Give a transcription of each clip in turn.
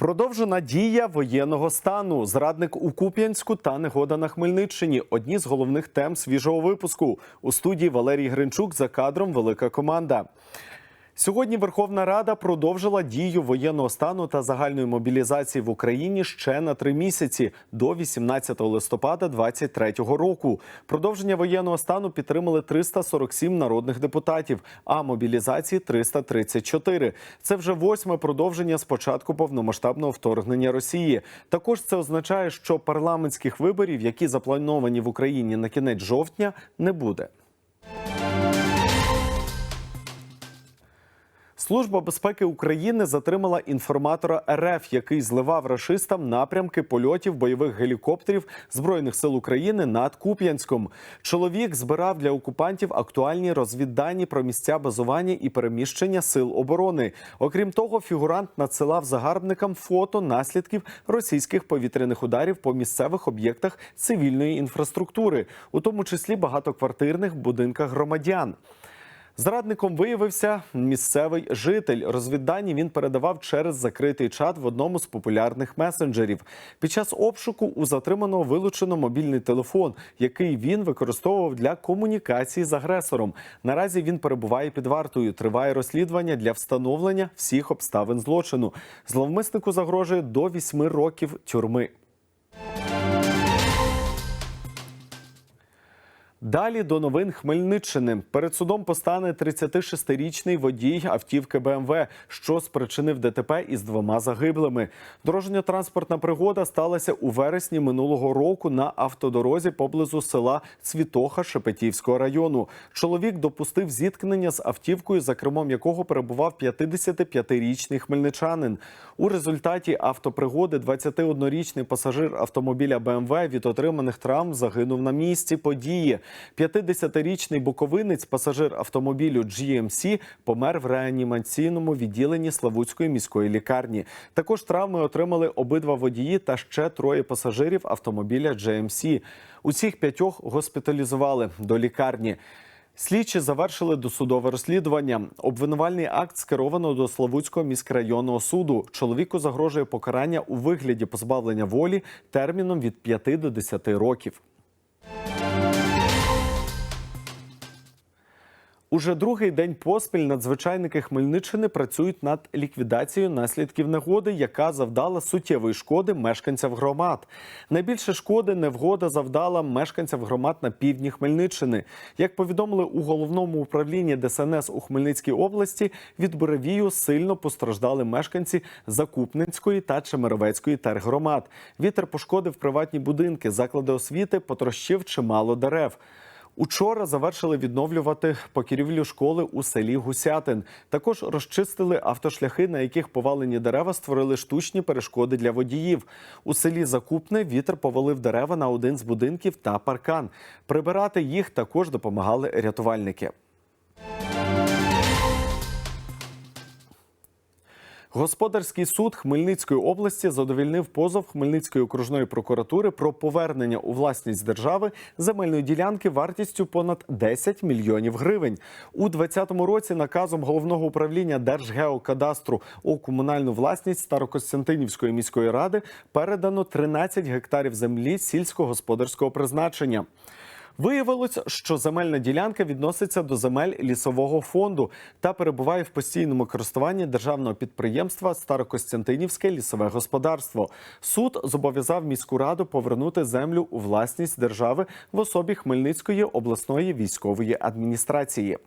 Продовжена дія воєнного стану, зрадник у Куп'янську та негода на Хмельниччині. Одні з головних тем свіжого випуску у студії Валерій Гринчук за кадром Велика команда. Сьогодні Верховна Рада продовжила дію воєнного стану та загальної мобілізації в Україні ще на три місяці до 18 листопада 2023 року. Продовження воєнного стану підтримали 347 народних депутатів, а мобілізації 334. Це вже восьме продовження з початку повномасштабного вторгнення Росії. Також це означає, що парламентських виборів, які заплановані в Україні на кінець жовтня, не буде. Служба безпеки України затримала інформатора РФ, який зливав рашистам напрямки польотів бойових гелікоптерів збройних сил України над Куп'янськом. Чоловік збирав для окупантів актуальні розвіддані про місця базування і переміщення сил оборони. Окрім того, фігурант надсилав загарбникам фото наслідків російських повітряних ударів по місцевих об'єктах цивільної інфраструктури, у тому числі багатоквартирних будинках громадян. Зрадником виявився місцевий житель. Розвіддані він передавав через закритий чат в одному з популярних месенджерів. Під час обшуку у затриманого вилучено мобільний телефон, який він використовував для комунікації з агресором. Наразі він перебуває під вартою. Триває розслідування для встановлення всіх обставин злочину. Зловмиснику загрожує до вісьми років тюрми. Далі до новин Хмельниччини. Перед судом постане 36-річний водій автівки БМВ, що спричинив ДТП із двома загиблими. Дорожньо-транспортна пригода сталася у вересні минулого року на автодорозі поблизу села Цвітоха Шепетівського району. Чоловік допустив зіткнення з автівкою, за кермом якого перебував 55-річний хмельничанин. У результаті автопригоди 21-річний пасажир автомобіля БМВ від отриманих травм загинув на місці події. 50-річний буковинець, пасажир автомобілю GMC, помер в реанімаційному відділенні Славутської міської лікарні. Також травми отримали обидва водії та ще троє пасажирів автомобіля GMC. Усіх п'ятьох госпіталізували до лікарні. Слідчі завершили досудове розслідування. Обвинувальний акт скеровано до Славутського міськрайонного суду. Чоловіку загрожує покарання у вигляді позбавлення волі терміном від 5 до 10 років. Уже другий день поспіль надзвичайники Хмельниччини працюють над ліквідацією наслідків негоди, яка завдала суттєвої шкоди мешканцям громад. Найбільше шкоди невгода завдала мешканцям громад на півдні Хмельниччини. Як повідомили у головному управлінні ДСНС у Хмельницькій області, від буревію сильно постраждали мешканці Закупненської та Чемеровецької тергромад. Вітер пошкодив приватні будинки, заклади освіти, потрощив чимало дерев. Учора завершили відновлювати покерівлю школи у селі Гусятин. Також розчистили автошляхи, на яких повалені дерева створили штучні перешкоди для водіїв. У селі Закупне вітер повалив дерева на один з будинків та паркан. Прибирати їх також допомагали рятувальники. Господарський суд Хмельницької області задовільнив позов Хмельницької окружної прокуратури про повернення у власність держави земельної ділянки вартістю понад 10 мільйонів гривень. У 2020 році наказом головного управління Держгеокадастру у комунальну власність Старокостянтинівської міської ради передано 13 гектарів землі сільськогосподарського призначення. Виявилось, що земельна ділянка відноситься до земель лісового фонду та перебуває в постійному користуванні державного підприємства Старокостянтинівське лісове господарство. Суд зобов'язав міську раду повернути землю у власність держави в особі Хмельницької обласної військової адміністрації.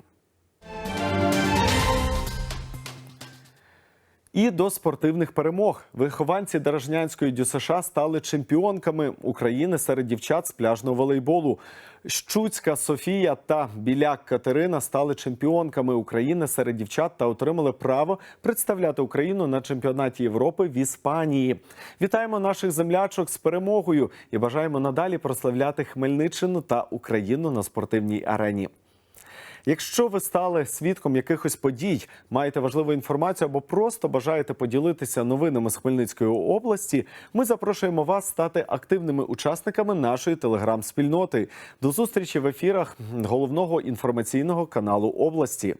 І до спортивних перемог вихованці Дорожнянської ДЮСШ стали чемпіонками України серед дівчат з пляжного волейболу. Щуцька Софія та Біляк Катерина стали чемпіонками України серед дівчат та отримали право представляти Україну на чемпіонаті Європи в Іспанії. Вітаємо наших землячок з перемогою і бажаємо надалі прославляти Хмельниччину та Україну на спортивній арені. Якщо ви стали свідком якихось подій, маєте важливу інформацію або просто бажаєте поділитися новинами з Хмельницької області, ми запрошуємо вас стати активними учасниками нашої телеграм-спільноти. До зустрічі в ефірах головного інформаційного каналу області.